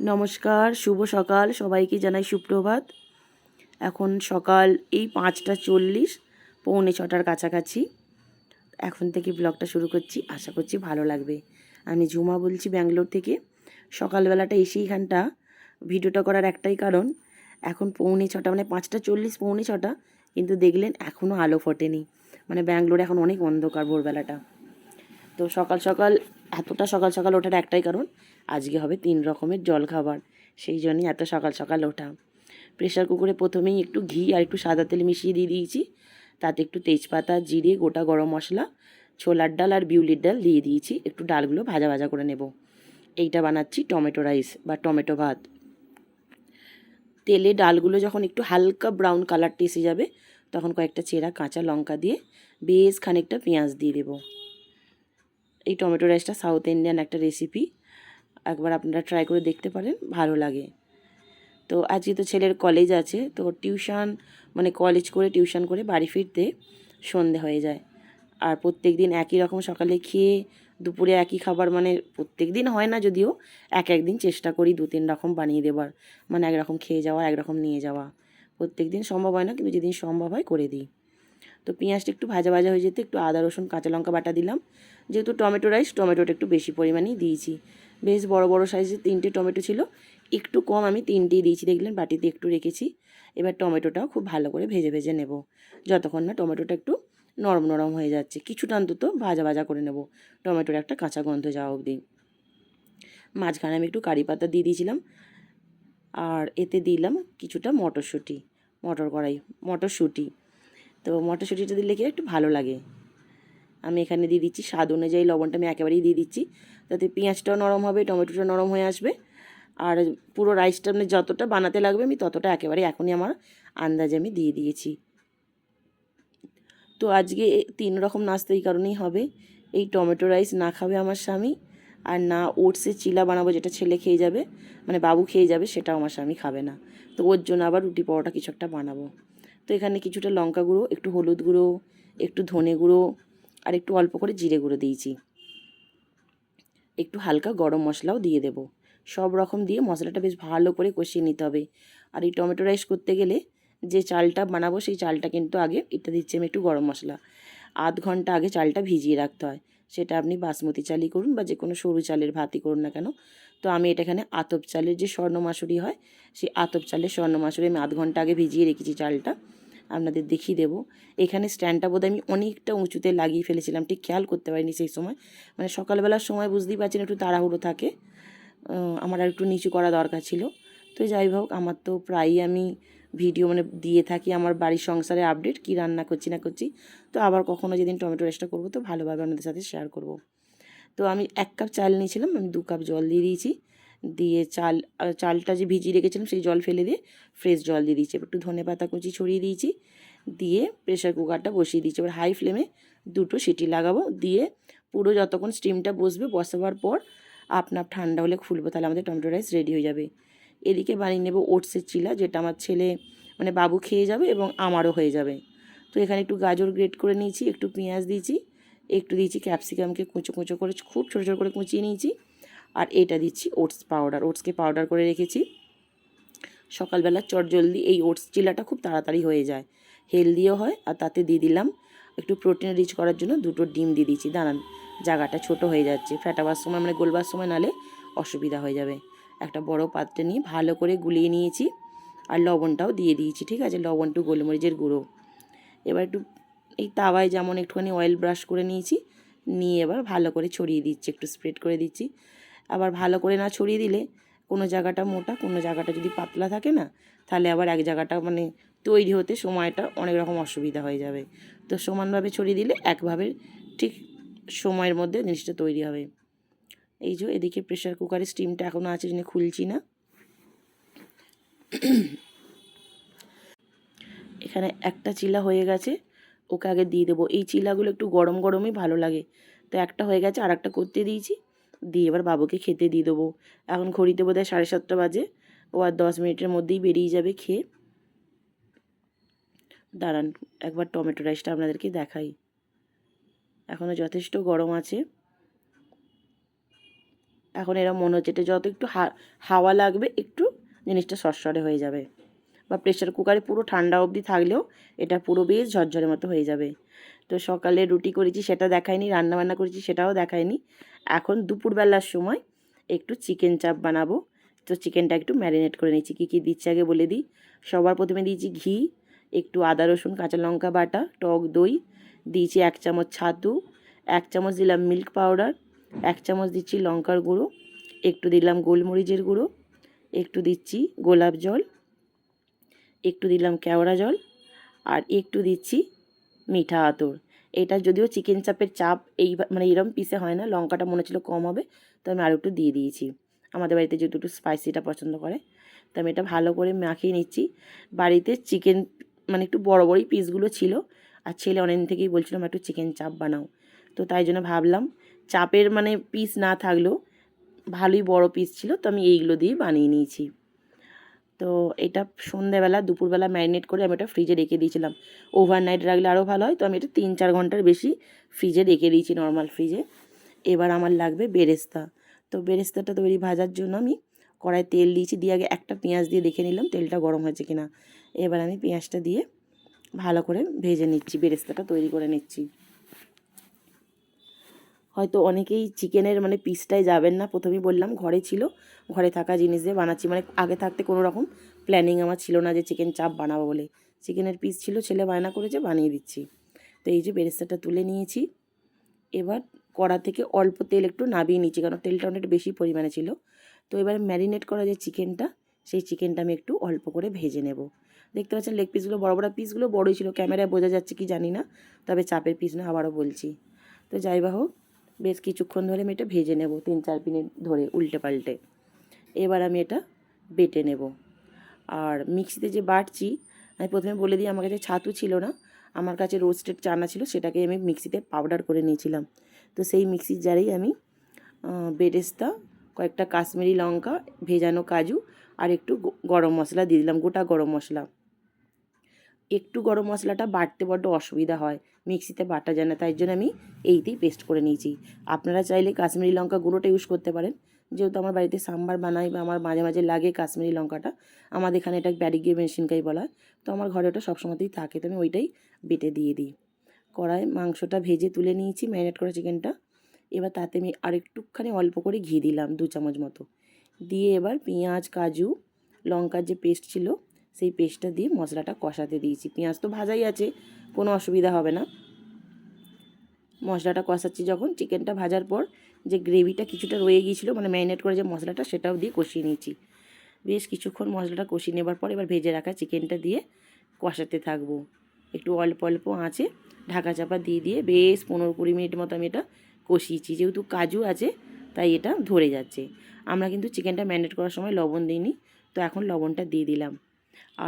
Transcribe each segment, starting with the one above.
নমস্কার, শুভ সকাল। সবাইকে জানাই সুপ্রভাত। এখন সকাল এই পাঁচটা চল্লিশ, পৌনে ছটার কাছাকাছি। এখন থেকে ব্লগটা শুরু করছি। আশা করছি ভালো লাগবে। আমি ঝুমা বলছি ব্যাঙ্গালোর থেকে। সকালবেলাটা এসে এখানটা। ভিডিওটা করার একটাই কারণ, এখন পৌনে ছটা মানে পাঁচটা চল্লিশ, পৌনে ছটা। কিন্তু দেখলেন এখনও আলো ফোটেনি। মানে ব্যাঙ্গালোরে এখন অনেক অন্ধকার ভোরবেলাটা। তো সকাল সকাল এতটা সকাল সকাল ওঠার একটাই কারণ, আজকে হবে তিন রকমের জল খাবার। সেই জন্যই এত সকাল সকাল ওঠা। প্রেশার কুকারে প্রথমেই একটু ঘি আর একটু সাদা তেল মিশিয়ে দিয়ে দিয়েছি। তাতে একটু তেজপাতা, জিরে, গোটা গরম মশলা, ছোলার ডাল আর বিউলির ডাল দিয়ে দিয়েছি। একটু ডালগুলো ভাজা ভাজা করে নেব। এইটা বানাচ্ছি টমেটো রাইস বা টমেটো ভাত। তেলে ডালগুলো যখন একটু হালকা ব্রাউন কালারটা এসে যাবে, তখন কয়েকটা চেরা কাঁচা লঙ্কা দিয়ে বেশ খানিকটা পেঁয়াজ দিয়ে দেবো। এই টমেটো রাইসটা সাউথ ইন্ডিয়ান একটা রেসিপি। একবার আপনারা ট্রাই করে দেখতে পারেন, ভালো লাগে। তো আজকে তো ছেলের কলেজ আছে, তো টিউশন মানে কলেজ করে টিউশন করে বাড়ি ফিরতে সন্ধে হয়ে যায়। আর প্রত্যেক দিন একই রকম সকালে খেয়ে দুপুরে একই খাবার মানে প্রত্যেক দিন হয় না যদিও, এক একদিন চেষ্টা করি দু তিন রকম বানিয়ে দেবার। মানে একরকম খেয়ে যাওয়া একরকম নিয়ে যাওয়া। প্রত্যেক দিন সম্ভব হয় না, কিন্তু যেদিন সম্ভব হয় করে দিই। তো পেঁয়াজটা একটু ভাজা ভাজা হয়ে যেতে একটু আদা, রসুন, কাঁচা লঙ্কা বাটা দিলাম। যেহেতু টমেটো রাইস টমেটোটা একটু বেশি পরিমাণেই দিয়েছি। বেশ বড় বড় সাইজের তিনটে টমেটো ছিল। একটু কম আমি তিনটেই দিয়েছি, দেখলেন বাটিতে একটু রেখেছি। এবার টমেটোটাও খুব ভালো করে ভেজে ভেজে নেব। যতক্ষণ না টমেটোটা একটু নরম নরম হয়ে যাচ্ছে। কিছুটা অন্তত ভাজা ভাজা করে নেব। টমেটোর একটা কাঁচা গন্ধ যাওয়া অবধি। মাঝখানে আমি একটু কারি পাতা দিয়ে দিয়েছিলাম। আর এতে দিলাম কিছুটা মটরশুঁটি, মটর কড়াই, মটরশুঁটি। তো মটরশুঁটিটা দিলে কি একটু ভালো লাগে। আমি এখানে দিয়ে দিচ্ছি স্বাদ অনুযায়ী লবণটা আমি একেবারেই দিয়ে দিচ্ছি। যাতে পেঁয়াজটাও নরম হবে, টমেটোটা নরম হয়ে আসবে। আর পুরো রাইসটা মানে যতটা বানাতে লাগবে আমি ততটা একেবারে এখনই আমার আন্দাজে আমি দিয়ে দিয়েছি। তো আজকে তিন রকম নাস্তা এই কারণেই হবে। এই টমেটো রাইস না খাবে আমার স্বামী আর না ওটসে চিলা বানাবো যেটা ছেলে খেয়ে যাবে মানে বাবু খেয়ে যাবে সেটাও আমার স্বামী খাবে না। তো ওর জন্য আবার রুটি পরোটা কিছু একটা বানাবো। তো এখানে কিছুটা লঙ্কা গুঁড়ো, একটু হলুদ গুঁড়ো, একটু ধনে গুঁড়ো আর একটু অল্প করে জিরে গুঁড়ো দিয়েছি। একটু হালকা গরম মশলাও দিয়ে দেব। সব রকম দিয়ে মশলাটা বেশ ভালো করে কষিয়ে নিতে হবে। আর এই টমেটো রাইস করতে গেলে যে চালটা বানাবো, সেই চালটা কিন্তু আগে এটা দিচ্ছি আমি একটু গরম মশলা। আধ ঘণ্টা আগে চালটা ভিজিয়ে রাখতে হয়। সেটা আপনি বাসমতি চালই করুন বা যে কোনো সরু চালের ভাতই করুন না কেন। তো আমি এটা এখানে আতপ চালের যে স্বর্ণ মাসুরি হয়, সেই আতপ চালের স্বর্ণ মাসুরি আমি আধ ঘণ্টা আগে ভিজিয়ে রেখেছি চালটা। আপনাদের দেখিয়ে দেবো। এখানে স্ট্যান্ডটা বোধহয় আমি অনেকটা উঁচুতে লাগিয়ে ফেলেছিলাম, ঠিক খেয়াল করতে পারিনি সেই সময়। মানে সকালবেলার সময় বুঝতেই পারছেন একটু তাড়াহুড়ো থাকে। আমার আর একটু নিচু করা দরকার ছিল। তো যাই হোক, আমার তো প্রায়ই আমি ভিডিও মানে দিয়ে থাকি আমার বাড়ির সংসারে আপডেট, কী রান্না করছি না করছি। তো আবার কখনো যেদিন টমেটো রাইসটা করব, তো ভালোভাবে আপনাদের সাথে শেয়ার করব। তো আমি এক কাপ চাল নিয়েছিলাম, আমি দু কাপ জল দিয়ে দিয়েছি। দিয়ে চাল চালটা যে ভিজিয়ে রেখেছিলাম সেই জল ফেলে দিয়ে ফ্রেশ জল দিয়ে দিয়েছি। একটু ধনে পাতা কুচি ছড়িয়ে দিয়েছি। দিয়ে প্রেশার কুকারটা বসিয়ে দিয়েছি। এবার হাই ফ্লেমে দুটো সিটি লাগাবো। দিয়ে পুরো যতক্ষণ স্টিমটা বসবে, বসাবার পর আপনার ঠান্ডা হলে খুলবো, তাহলে আমাদের টমেটো রাইস রেডি হয়ে যাবে। এদিকে বানিয়ে নেব ওটসের চিলা, যেটা আমার ছেলে মানে বাবু খেয়ে যাবে এবং আমারও হয়ে যাবে। তো এখানে একটু গাজর গ্রেট করে নিয়েছি, একটু পেঁয়াজ দিয়েছি। একটু দিয়েছি ক্যাপসিকামকে কুচো কুচো করে, খুব ছোটো ছোটো করে কুচিয়ে নিয়েছি। আর এটা দিচ্ছি ওটস পাউডার, ওটসকে পাউডার করে রেখেছি। সকালবেলা চটজলদি এই ওটস চিলাটা খুব তাড়াতাড়ি হয়ে যায়। হেলদিও হয় আর তাতে দিয়ে দিলাম একটু প্রোটিন রিচ করার জন্য দুটো ডিম দিয়ে দিয়েছি। দাঁড়ান, জায়গাটা ছোট হয়ে যাচ্ছে। ফেটাবার সময় মানে গোলবার সময় নালে অসুবিধা হয়ে যাবে। একটা বড় পাত্রে নিয়ে ভালো করে গুলিয়ে নিয়েছি। আর লবণটাও দিয়ে দিয়েছি, ঠিক আছে? লবণ, একটু গোলমরিচের গুঁড়ো। এবার একটু এই তাওয়ায় যেমন একটুখানি অয়েল ব্রাশ করে নিয়েছি, নিয়ে এবার ভালো করে ছড়িয়ে দিচ্ছি, একটু স্প্রেড করে দিচ্ছি। আবার ভালো করে না ছড়িয়ে দিলে কোনো জায়গাটা মোটা, কোনো জায়গাটা যদি পাতলা থাকে না, তাহলে আবার এক জায়গাটা মানে তৈরি হতে সময়টা অনেক রকম অসুবিধা হয়ে যাবে। তো সমানভাবে ছড়িয়ে দিলে একভাবে ঠিক সময়ের মধ্যে জিনিসটা তৈরি হবে। এই যে এদিকে প্রেশার কুকারের স্টিমটা এখনও আছে জন্য খুলছি না। এখানে একটা চিলা হয়ে গেছে। ওকে আগে দিয়ে দেবো। এই চিলাগুলো একটু গরম গরমই ভালো লাগে। তো একটা হয়ে গেছে আর একটা করতে দিয়েছি। দিয়ে এবার বাবুকে খেতে দিয়ে দেবো। এখন ঘড়িতে বোধ হয় সাড়ে সাতটা বাজে। ও আর দশ মিনিটের মধ্যেই বেরিয়ে যাবে খেয়ে। দাঁড়ান, একবার টমেটো রাইসটা আপনাদেরকে দেখাই। এখনও যথেষ্ট গরম আছে। এখন এরম মনে হচ্ছে যত একটু হাওয়া লাগবে, একটু জিনিসটা সরসরে হয়ে যাবে। বা প্রেশার কুকারে পুরো ঠান্ডা অবধি থাকলেও এটা পুরো বেশ ঝরঝরের মতো হয়ে যাবে। তো সকালে রুটি করেছি, সেটা দেখায়নি রান্নাবান্না করেছি, সেটাও দেখায়নি এখন দুপুরবেলার সময় একটু চিকেন চাপ বানাবো। তো চিকেনটা একটু ম্যারিনেট করে নিচ্ছি। কী কী দিচ্ছি আগে বলে দিই। সবার প্রথমে দিয়েছি ঘি, একটু আদা, রসুন, কাঁচা লঙ্কা বাটা, টক দই, দিয়েছি এক চামচ ছাতু, এক চামচ দিলাম মিল্ক পাউডার এক চামচ দিচ্ছি লঙ্কার গুঁড়ো, একটু দিলাম গোলমরিচের গুঁড়ো, একটু দিচ্ছি গোলাপ জল একটু দিলাম কেওড়া জল আর একটু দিচ্ছি মিঠা আতর। এটা যদিও চিকেন চাপের চাপ এই মানে এরম পিসে হয় না, লঙ্কাটা মনে ছিল কম হবে, তো আমি আরও একটু দিয়ে দিয়েছি। আমাদের বাড়িতে যেহেতু একটু স্পাইসিটা পছন্দ করে, তো আমি এটা ভালো করে মাখিয়ে নিচ্ছি। বাড়িতে চিকেন মানে একটু বড় বড়ই পিসগুলো ছিল, আর ছেলে অনেকদিন থেকেই বলছিলাম একটু চিকেন চাপ বানাও। তো তাই জন্য ভাবলাম, চাপের মানে পিস না থাকলেও ভালোই বড় পিস ছিল, তো আমি এইগুলো দিয়ে বানিয়ে নিয়েছি। তো এটা সন্ধ্যাবেলা দুপুরবেলা ম্যারিনেট করে আমি এটা ফ্রিজে রেখে দিয়েছিলাম। ওভারনাইট রাখলে আরও ভালো হয়, তো আমি এটা তিন চার ঘণ্টার বেশি ফ্রিজে রেখে দিয়েছি নর্মাল ফ্রিজে এবার আমার লাগবে বেরেস্তা। তো বেরেস্তাটা তৈরি ভাজার জন্য আমি কড়াই তেল দিয়েছি, দিয়ে আগে একটা পেঁয়াজ দিয়ে দেখে নিলাম তেলটা গরম হয়েছে কিনা। এবার আমি পেঁয়াজটা দিয়ে ভালো করে ভেজে নিচ্ছি, বেরেস্তাটা তৈরি করে নিচ্ছি। হয়তো অনেকেই চিকেনের মানে পিসটাই যাবেন না। প্রথমেই বললাম ঘরে ছিল, ঘরে থাকা জিনিস দিয়ে বানাচ্ছি। মানে আগে থাকতে কোনো রকম প্ল্যানিং আমার ছিল না যে চিকেন চাপ বানাবো বলে। চিকেনের পিস ছিল, ছেলে বায়না করেছে, বানিয়ে দিচ্ছি। তো এই যে বেরেস্তাটা তুলে নিয়েছি। এবার কড়া থেকে অল্প তেল একটু নাবিয়ে নিচ্ছি, কারণ তেলটা অনেকটা বেশি পরিমাণে ছিল। তো এবার ম্যারিনেট করা যে চিকেনটা, সেই চিকেনটা আমি একটু অল্প করে ভেজে নেব। দেখতে পাচ্ছেন লেগ পিসগুলো বড় বড় পিসগুলো বড়ই ছিল। ক্যামেরায় বোঝা যাচ্ছে কি জানি না, তবে চাপের পিস না, আবারও বলছি। তো যাই বা হোক বেশ কিছুক্ষণ ধরে আমি এটা ভেজে নেব, তিন চার মিনিট ধরে উল্টে পাল্টে। এবার আমি এটা বেটে নেব। আর মিক্সিতে যে বাটছি, আমি প্রথমে বলে দিই, আমার কাছে ছাতু ছিল না, আমার কাছে রোস্টেড চানা ছিল সেটাকে আমি মিক্সিতে পাউডার করে নিয়েছিলাম। তো সেই মিক্সির জারেই আমি বেরেস্তা, কয়েকটা কাশ্মীরি লঙ্কা, ভেজানো কাজু আর একটু গরম মশলা দিয়ে দিলাম, গোটা গরম মশলা। একটু গরম মশলাটা বাটতে বড্ড অসুবিধা হয়। মিক্সিতে বাটা যায় না, তাই জন্য আমি এইতেই পেস্ট করে নিয়েছি। আপনারা চাইলে কাশ্মীরি লঙ্কা গুঁড়োটা ইউজ করতে পারেন। যেহেতু আমার বাড়িতে সাম্বার বানাই বা আমার মাঝে মাঝে লাগে কাশ্মীরি লঙ্কাটা, আমাদের এখানে এটা ব্যারিগিয়ে মেশিনকাই বলা হয়। তো আমার ঘরে ওটা সবসময়তেই থাকে, তো আমি ওইটাই বেটে দিয়ে দিই। কড়াই মাংসটা ভেজে তুলে নিয়েছি, ম্যারিনেট করা চিকেনটা। এবার তাতে আমি আরেকটুখানি অল্প করে ঘি দিলাম, দু চামচ মতো। দিয়ে এবার পেঁয়াজ, কাজু, লঙ্কার যে পেস্ট ছিল সেই পেস্টটা দিয়ে মশলাটা কষাতে দিয়েছি। পেঁয়াজ তো ভাজাই আছে, কোনো অসুবিধা হবে না। মশলাটা কষাচ্ছি যখন, চিকেনটা ভাজার পর যে গ্রেভিটা কিছুটা রয়ে গিয়েছিল মানে ম্যারিনেট করে যে মশলাটা, সেটাও দিয়ে কষিয়ে নিয়েছি। বেশ কিছুক্ষণ মশলাটা কষিয়ে নেবার পর এবার ভেজে রাখা চিকেনটা দিয়ে কষাতে থাকব। একটু অল্প অল্প আঁচে ঢাকা চাপা দিয়ে দিয়ে বেশ পনেরো কুড়ি মিনিট মতো আমি এটা কষিয়েছি। যেহেতু কাজু আছে, তাই এটা ধরে যাচ্ছে। আমরা কিন্তু চিকেনটা ম্যারিনেট করার সময় লবণ দিইনি, তো এখন লবণটা দিয়ে দিলাম।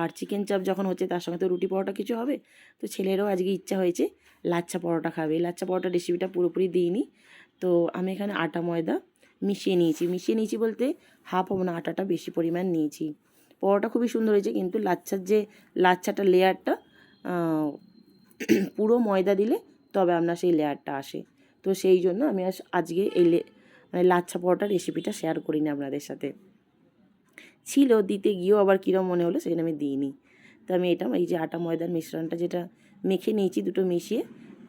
আর চিকেন চাপ যখন হচ্ছে তার সঙ্গে তো রুটি পরোটা কিছু হবে, তো ছেলেরও আজকে ইচ্ছা হয়েছে লাচ্ছা পরোটা খাবে। লাচ্ছা পরোটা রেসিপিটা পুরোপুরি দিইনি। তো আমি এখানে আটা ময়দা মিশিয়ে নিয়েছি। মিশিয়ে নিয়েছি বলতে হাফ হব না আটাটা বেশি পরিমাণ নিয়েছি। পরোটা খুবই সুন্দর হয়েছে, কিন্তু লাচ্ছার যে লাচ্ছাটা লেয়ারটা পুরো ময়দা দিলে তবে আপনার সেই লেয়ারটা আসে। তো সেই জন্য আমি আজকে এই মানে লাচ্ছা পরোটার রেসিপিটা শেয়ার করিনি আপনাদের সাথে। ছিল, দিতে গিয়েও আবার কীরকম মনে হলো সেখানে আমি দিইনি। তো আমি এটা, এই যে আটা ময়দার মিশ্রণটা যেটা মেখে নিয়েছি দুটো মিশিয়ে,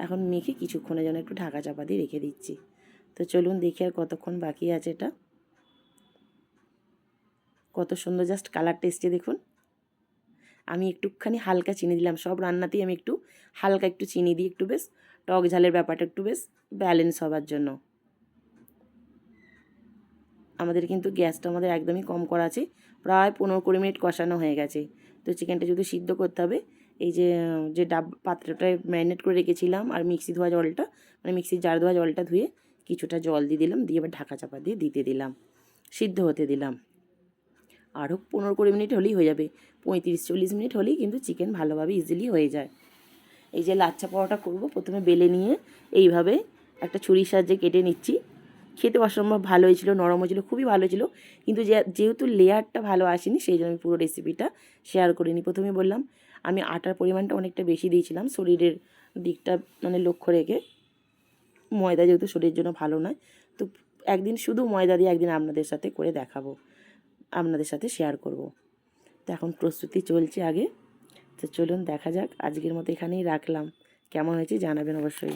এখন মেখে কিছুক্ষণের জন্য একটু ঢাকা চাপা দিয়ে রেখে দিচ্ছি। তো চলুন দেখি আর কতক্ষণ বাকি আছে এটা। কত সুন্দর জাস্ট কালারটা এসছে দেখুন। আমি একটুখানি হালকা চিনি দিলাম, সব রান্নাতেই আমি একটু হালকা একটু চিনি দিই একটু বেশ। টক ঝালের ব্যাপারটা একটু বেশ ব্যালেন্স হবার জন্য। আমাদের কিন্তু গ্যাসটা আমাদের একদমই কম করা আছে। প্রায় পনেরো কুড়ি মিনিট কষানো হয়ে গেছে। তো চিকেনটা যদি সিদ্ধ করতে হবে, এই যে যে ডাব পাত্রটায় ম্যারিনেট করে রেখেছিলাম আর মিক্সি ধোয়া জলটা মানে মিক্সির জার ধোয়া জলটা ধুয়ে কিছুটা জল দিয়ে দিলাম, দিয়ে এবার ঢাকা চাপা দিয়ে দিতে দিলাম, সিদ্ধ হতে দিলাম। আরও পনেরো কুড়ি মিনিট হলেই হয়ে যাবে, পঁয়ত্রিশ চল্লিশ মিনিট হলেই কিন্তু চিকেন ভালোভাবে ইজিলি হয়ে যায়। এই যে লাচ্ছা পরোটা করব, প্রথমে বেলে নিয়ে এইভাবে একটা ছুরির সাহায্যে কেটে নিচ্ছি। খেতে অসম্ভব ভালো হয়েছিল, নরম হয়েছিল, খুবই ভালো ছিল কিন্তু যেহেতু লেয়ারটা ভালো আসেনি, সেই জন্য আমি পুরো রেসিপিটা শেয়ার করিনি। প্রথমে বললাম, আমি আটার পরিমাণটা অনেকটা বেশি দিয়েছিলাম, শরীরের দিকটা মানে লক্ষ্য রেখে। ময়দা যেহেতু শরীরের জন্য ভালো নয়, তো একদিন শুধু ময়দা দিয়ে একদিন আপনাদের সাথে করে দেখাবো, আপনাদের সাথে শেয়ার করব। তো এখন প্রস্তুতি চলছে আগে, তো চলুন দেখা যাক, আজকের মতো এখানেই রাখলাম। কেমন হয়েছে জানাবেন অবশ্যই।